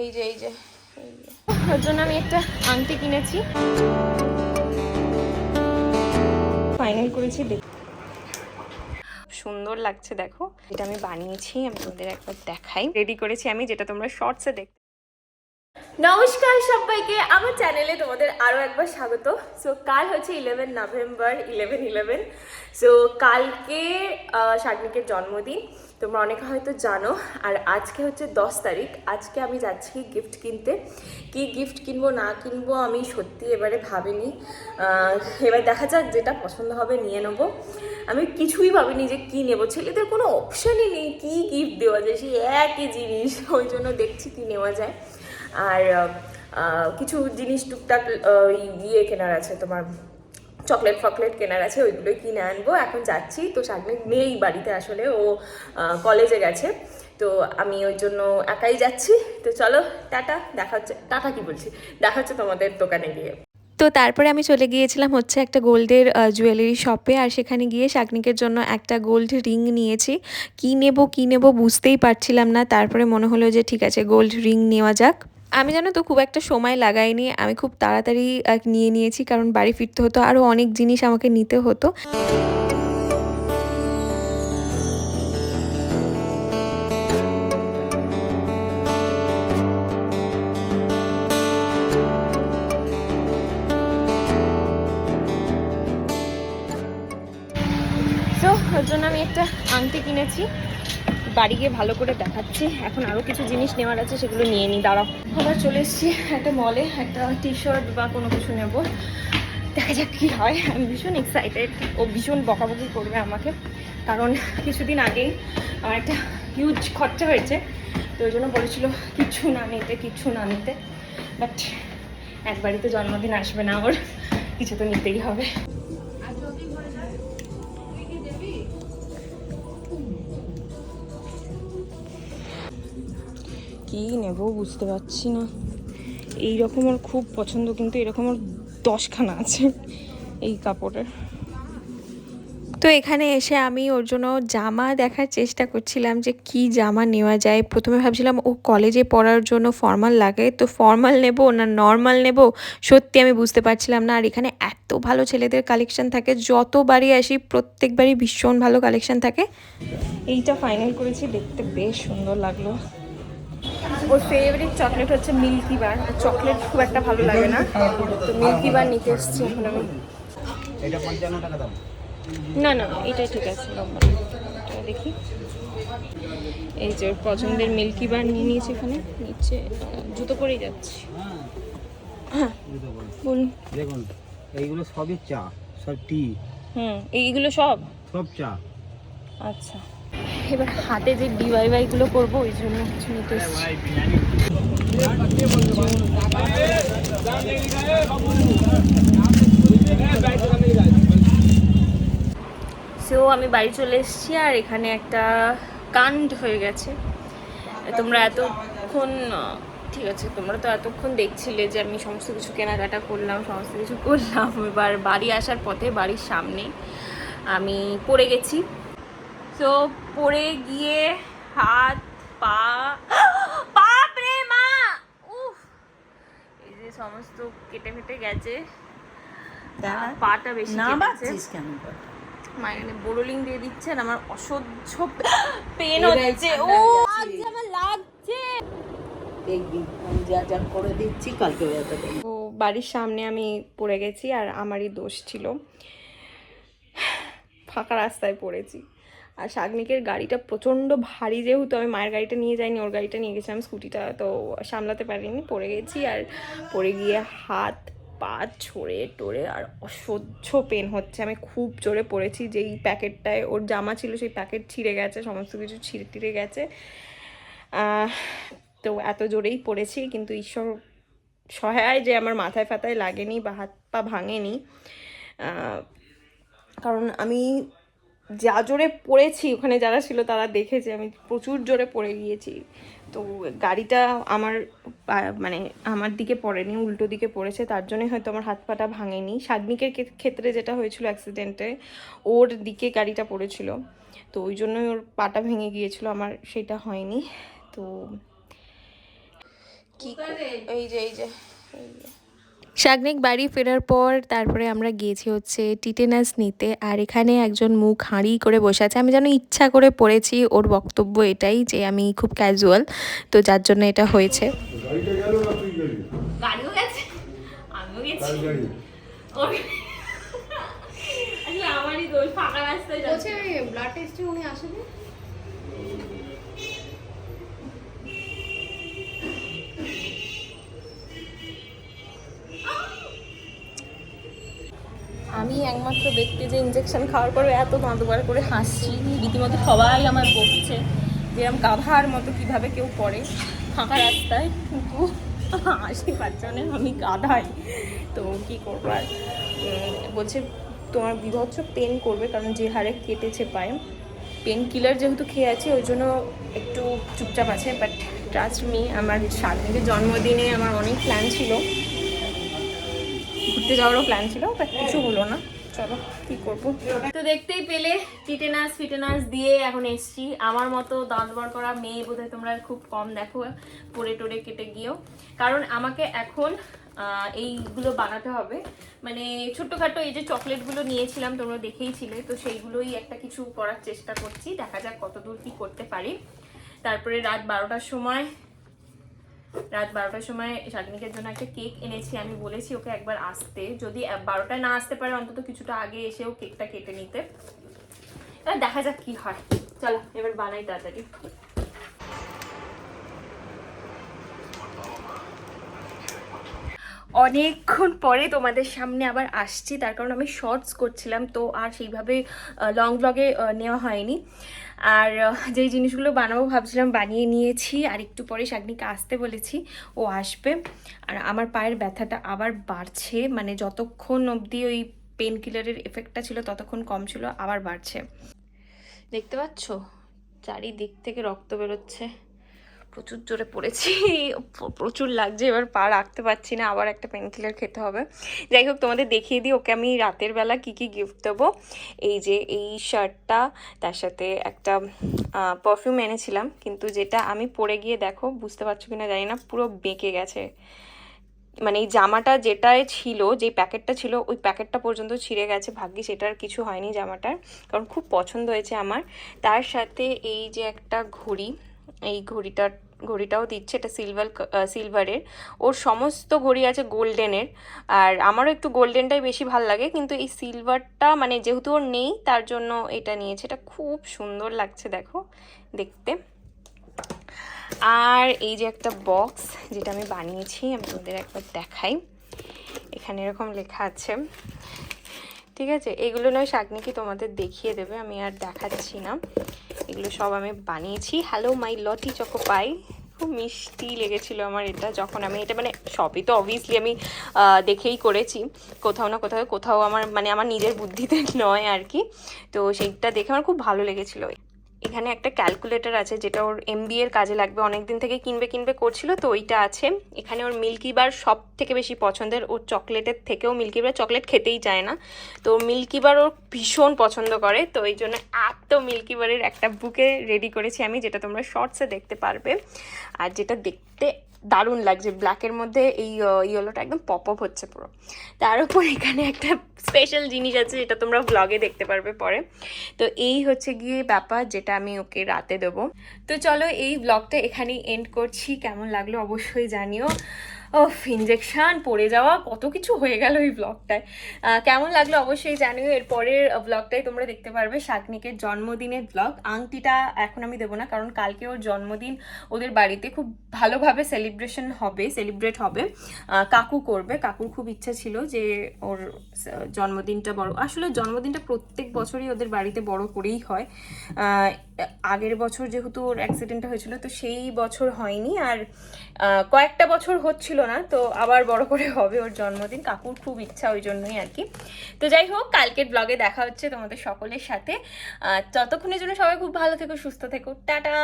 এই যে এই যে ওর জন্য আমি একটা আংটি কিনেছি। ফাইনাল করেছি দেখ। সুন্দর লাগছে দেখো। এটা আমি বানিয়েছি আমি তোমাদের একবার দেখাই। রেডি করেছি আমি যেটা তোমরা শর্টসে দেখ নমস্কার সবাইকে আমার চ্যানেলে তোমাদের আরও একবার স্বাগত। সো কাল হচ্ছে eleven November eleven eleven so কালকে আহ, শাগনিকের জন্মদিন। তোমরা অনেকে হয়তো জানো, আর আজকে হচ্ছে দশ তারিখ। আজকে আমি যাচ্ছি গিফট কিনতে। কি গিফট কিনবো, না কিনবো আমি সত্যি এবারে ভাবিনি। এবার দেখা যাক যেটা পছন্দ হবে নিয়ে নেব। আমি কিছুই ভাবিনি যে কী নেব। ছেলেদের কোনো অপশানই নেই কী গিফট দেওয়া যায়, সেই একই জিনিস। ওই জন্য দেখছি কী নেওয়া যায়। আর কিছু জিনিস টুকটাক ইয়ে কেনার আছে তোমার চকলেট ফকলেট কেনার আছে, ওইগুলোই কিনে আনব। এখন যাচ্ছি, তো সামনে নেই বাড়িতে আসলে, ও কলেজে গেছে। তো আমি ওই জন্য একাই যাচ্ছি। তো চলো, টাটা, দেখা হচ্ছে, টাটা কি বলছি? দেখা হচ্ছে তোমাদের দোকানে গিয়ে। তো তারপরে আমি চলে গিয়েছিলাম হচ্ছে একটা গোল্ডের জুয়েলারি শপে আর সেখানে গিয়ে শাকনিকের জন্য একটা গোল্ড রিং নিয়েছি। কি নেব কি নেব বুঝতেই পারছিলাম না। তারপরে মনে হলো যে ঠিক আছে গোল্ড রিং নেওয়া যাক। আমি জানো তো খুব একটা সময় লাগাইনি, আমি খুব তাড়াতাড়ি নিয়ে নিয়েছি কারণ বাড়ি ফিরতে হতো আরও অনেক জিনিস আমাকে নিতে হতো। জন্য আমি একটা আংটি কিনেছি। বাড়ি গিয়ে ভালো করে দেখাচ্ছি। এখন আরও কিছু জিনিস নেওয়ার আছে, সেগুলো নিয়ে নিই দাঁড়াও। আবার চলে এসেছি একটা মলে একটা টি শার্ট বা কোনো কিছু নেব। দেখা যাক কী হয়। আমি ভীষণ এক্সাইটেড ও ভীষণ বকাবকি করবে আমাকে। কারণ কিছুদিন আগেই আমার একটা হিউজ খরচা হয়েছে। তো ওই জন্য বলেছিল, কিচ্ছু না নিতে, কিচ্ছু না নিতে। বাট একবারই তো জন্মদিন আসবে না ওর কিছু তো নিতেই হবে। কি নেব বুঝতে পারছি না। এই রকম ওর খুব পছন্দ কিন্তু এরকম ওর দশখানা আছে এই কাপড়ের। তো এখানে এসে আমি ওর জন্য জামা দেখার চেষ্টা করছিলাম যে কি জামা নেওয়া যায়। প্রথমে ভাবছিলাম ও কলেজে পড়ার জন্য ফর্মাল লাগে তো ফর্মাল নেব না নর্মাল নেব? সত্যি আমি বুঝতে পারছিলাম না। আর এখানে এত ভালো ছেলেদের কালেকশন থাকে যতবারই আসি প্রত্যেকবারই ভীষণ ভালো কালেকশন থাকে। এইটা ফাইনাল করেছি দেখতে বেশ সুন্দর লাগল। ওর ফেভারিট চকলেট হচ্ছে মিল্কি বার চকলেট খুব একটা ভালো লাগে না। তো মিল্কি বার নিতে এসেছি এখন আমি। না না এটাই ঠিক আছে দেখি। এই যে ওর পছন্দের মিল্কি বার নিয়ে নিয়েছি এখানে। নিচে জুতো পরেই যাচ্ছি। হ্যাঁ। বলুন। দেখুন এইগুলো সবই চা সব টি হুম এইগুলো সব? সব চা। আচ্ছা। এবার হাতে যে ডিওয়াইওয়াইগুলো করব, ওই জন্য কিছু নিতে সো আমি বাড়ি চলে এসেছি আর এখানে একটা কাণ্ড হয়ে গেছে। তোমরা এতক্ষণ, ঠিক আছে, তোমরা তো এতক্ষণ দেখছিলে যে আমি সমস্ত কিছু কেনাকাটা করলাম, সমস্ত কিছু করলাম। এবার বাড়ি আসার পথে বাড়ির সামনে আমি পড়ে গেছি। তো পড়ে গিয়ে হাত পা বাপ রে মা! উফ! এই যে সমস্ত কেটে ফেটে গেছে। পাটা বেশি না বাচ্ছিস কেন? মায়ের বোরোলিং দিয়ে দিচ্ছেন আমার অসহ্য পেন হচ্ছে। ও আজ আমার লাগছে। দেখবি আমি যা যা করে দিচ্ছি কালকে ও বাড়ির সামনে আমি পড়ে গেছি আর আমারই দোষ ছিল। ফাঁকা রাস্তায় পড়েছি। আর শাগনিকের গাড়িটা প্রচণ্ড ভারী যেহেতু আমি মায়ের গাড়িটা নিয়ে যাইনি, ওর গাড়িটা নিয়ে গেছিলাম স্কুটিটা, তো সামলাতে পারিনি, পড়ে গেছি আর পড়ে গিয়ে হাত, পা ছড়ে টড়ে আর অসহ্য পেন হচ্ছে। আমি খুব জোরে পড়েছি, যেই প্যাকেটটায় ওর জামা ছিল সেই প্যাকেট ছিঁড়ে গেছে, সমস্ত কিছু ছিঁড়ে টিড়ে গেছে। তো এত জোরেই পড়েছি, কিন্তু ঈশ্বর সহায় যে আমার মাথায় ফাতায় লাগেনি বা হাত পা ভাঙেনি। কারণ আমি যা জোরে পড়েছি ওখানে যারা ছিল তারা দেখেছে আমি প্রচুর জোরে পড়ে গিয়েছি। তো গাড়িটা আমার মানে আমার দিকে পড়েনি উল্টো দিকে পড়েছে তার জন্যই হয়তো আমার হাত পাটা ভাঙেনি। ক্ষে- ক্ষেত্রে যেটা হয়েছিল অ্যাক্সিডেন্টে ওর দিকে গাড়িটা পড়েছিল। তো ওই জন্যই ওর পাটা ভেঙে গিয়েছিল আমার সেটা হয়নি। তো কি এই যে এই যে এই যে। শাগনিক বাড়ি ফেরার পর তারপরে আমরা গিয়েছি হচ্ছে টিটেনাস নিতে। আর এখানে একজন মুখ হাঁড়ি করে বসে আছে। আমি যেন ইচ্ছা করে পড়েছি ওর বক্তব্য এটাই যে আমি খুব ক্যাজুয়াল তো যার জন্য এটা হয়েছে। আমারই দোষ ফাঁকা রাস্তায় যাচ্ছে। ব্লাড টেস্টে উনি আসেনি? একমাত্র ব্যক্তি যে ইঞ্জেকশন খাওয়ার পরে এত দাঁতবার করে হাসছি। রীতিমতো সবাই আমার বকছে যে এরকম গাধার মতো কীভাবে কেউ পড়ে ফাঁকা রাস্তায় কিন্তু হাসি পাচ্ছে মানে আমি গাধাই। তো কি করব আর? বলছে তোমার বিভৎস পেন করবে কারণ যে হারে কেটেছে পায়ে। পেন কিলার যেহেতু খেয়ে আছি, ওই জন্য একটু চুপচাপ আছে। বাট ট্রাস্ট মি আমার সামনে জন্মদিনে আমার অনেক প্ল্যান ছিল। ঘুরতে যাওয়ারও প্ল্যান ছিল বাট কিছু হলো না। চলো, কি করব? তো দেখতেই পেলে, টিটেনাস, ফিটেনাস দিয়ে এখন এসছি। আমার মতো দাঁত বার করা মেয়ে বোধহয় তোমরা খুব কম দেখো, পড়ে টোরে কেটে গিয়েও। কারণ আমাকে এখন এইগুলো বানাতে হবে। মানে ছোট্টখাটো এই যে চকলেটগুলো নিয়েছিলাম, তোমরা দেখেইছিলে তো সেইগুলোই একটা কিছু করার চেষ্টা করছি। দেখা যাক কতদূর কি করতে পারি। তারপরে রাত বারোটার সময় রাত বারোটার সময় শাকিনিকের জন্য একটা কেক এনেছি, আমি বলেছি ওকে একবার আসতে। যদি বারোটায় না আসতে পারে, অন্তত কিছুটা আগে এসে ও কেকটা কেটে নিতে। দেখা যাক কি হয়। চলো, এবার বানাই তাড়াতাড়ি। অনেকক্ষণ পরে তোমাদের সামনে আবার আসছি, তার কারণ আমি শর্টস করছিলাম, তো আর সেইভাবে লং ব্লগে নেওয়া হয়নি। আর যেই জিনিসগুলো বানাবো ভাবছিলাম বানিয়ে নিয়েছি, আর একটু পরে শাগনিকে আসতে বলেছি, ও আসবে। আর আমার পায়ের ব্যথাটা আবার বাড়ছে মানে যতক্ষণ অবধি ওই পেন কিলারের এফেক্টটা ছিল, ততক্ষণ কম ছিল, আবার বাড়ছে। দেখতে পাচ্ছ? চারিদিক থেকে রক্ত বেরোচ্ছে। প্রচুর জোরে পড়েছি প্রচুর লাগছে, এবার পা রাখতে পারছি না, আবার একটা পেনকিলার খেতে হবে। যাই হোক, তোমাদের দেখিয়ে দিই, ওকে আমি রাতের বেলা কি কি গিফট দেবো। এই যে, এই শার্টটা, তার সাথে একটা পারফিউম এনেছিলাম, কিন্তু যেটা আমি পরে গিয়ে দেখো, বুঝতে পারছ কি না জানি না, পুরো বেঁকে গেছে। মানে এই জামাটা যেটায় ছিল, যে প্যাকেটটা ছিল, ওই প্যাকেটটা পর্যন্ত ছিঁড়ে গেছে ভাগ্যি সেটার কিছু হয়নি জামাটার, কারণ খুব পছন্দ হয়েছে আমার। তার সাথে এই যে একটা ঘড়ি এই ঘড়িটা, ঘড়িটাও দিচ্ছে, এটা সিলভার সিলভারের ওর সমস্ত ঘড়ি আছে গোল্ডেনের আর আমারও একটু গোল্ডেনটাই বেশি ভালো লাগে, কিন্তু এই সিলভারটা মানে যেহেতু ওর নেই, তার জন্য এটা নিয়েছে। এটা খুব সুন্দর লাগছে, দেখো, দেখতে। আর এই যে একটা বক্স যেটা আমি বানিয়েছি, আমি তোমাদের একবার দেখাই। এখানে এরকম লেখা আছে ঠিক আছে? এগুলো নয়, শাকনিকি তোমাদের দেখিয়ে দেবে, আমি আর দেখাচ্ছি না। এগুলো সব আমি বানিয়েছি। Hello my Lotte Choco Pie. খুব মিষ্টি লেগেছিলো আমার এটা, যখন আমি এটা মানে সবই তো অবভিয়াসলি আমি দেখেই করেছি। কোথাও না কোথাও কোথাও আমার মানে আমার নিজের বুদ্ধিতে নয় আর কি। তো সেইটা দেখে আমার খুব ভালো লেগেছিলো। এখানে একটা ক্যালকুলেটর আছে, যেটা ওর এমবি এর কাজে লাগবে। অনেক দিন থেকে কিনবে কিনবে করছিল, তো ওইটা আছে। এখানে ওর মিল্কি বার সব থেকে বেশি পছন্দের। ওর চকলেটের থেকেও মিল্কি বার চকলেট খেতেই চায় না। তো মিল্কি বার ওর ভীষণ পছন্দ করে, তো এই জন্য এত মিল্কি বারের একটা বুকে রেডি করেছি আমি, যেটা তোমরা শর্টসে দেখতে পারবে। আর যেটা দেখতে দারুণ লাগছে। ব্ল্যাকের মধ্যে এই ইয়েলোটা একদম পপ আপ হচ্ছে পুরো। তার উপর এখানে একটা স্পেশাল জিনিস আছে, যেটা তোমরা ব্লগে দেখতে পারবে পরে। তো এই হচ্ছে গিয়ে ব্যাপার যেটা আমি ওকে রাতে দেবো। তো চলো এই ব্লগটা এখানেই এন্ড করছি। কেমন লাগল অবশ্যই জানিও। ও ইঞ্জেকশন পড়ে যাওয়া, কত কিছু হয়ে গেল এই ব্লগটায় কেমন লাগল অবশ্যই জানিও। এর পরের ব্লগটাই তোমরা দেখতে পারবে, শাকনিকের জন্মদিনের ব্লগ আংটিটা এখন আমি দেবো না, কারণ কালকে ওর জন্মদিন। ওদের বাড়িতে খুব ভালোভাবে সেলিব্রেশন হবে সেলিব্রেট হবে। কাকু করবে। কাকুর খুব ইচ্ছা ছিল যে ওর জন্মদিনটা বড়, আসলে জন্মদিনটা প্রত্যেক বছরই ওদের বাড়িতে বড় করেই হয়। আগের বছর যেহেতু ওর অ্যাক্সিডেন্টটা হয়েছিল, তো সেই বছর হয়নি আর কয়েকটা বছর হচ্ছিল না, তো আবার বড় করে হবে ওর জন্মদিন। কাকুর খুব ইচ্ছা ওই জন্যই আর কি। তো যাই হোক, কালকের ব্লগে দেখা হচ্ছে তোমাদের সকলের সাথে। ততক্ষণের জন্য সবাই খুব ভালো থেকো, সুস্থ থেকো। টাটা!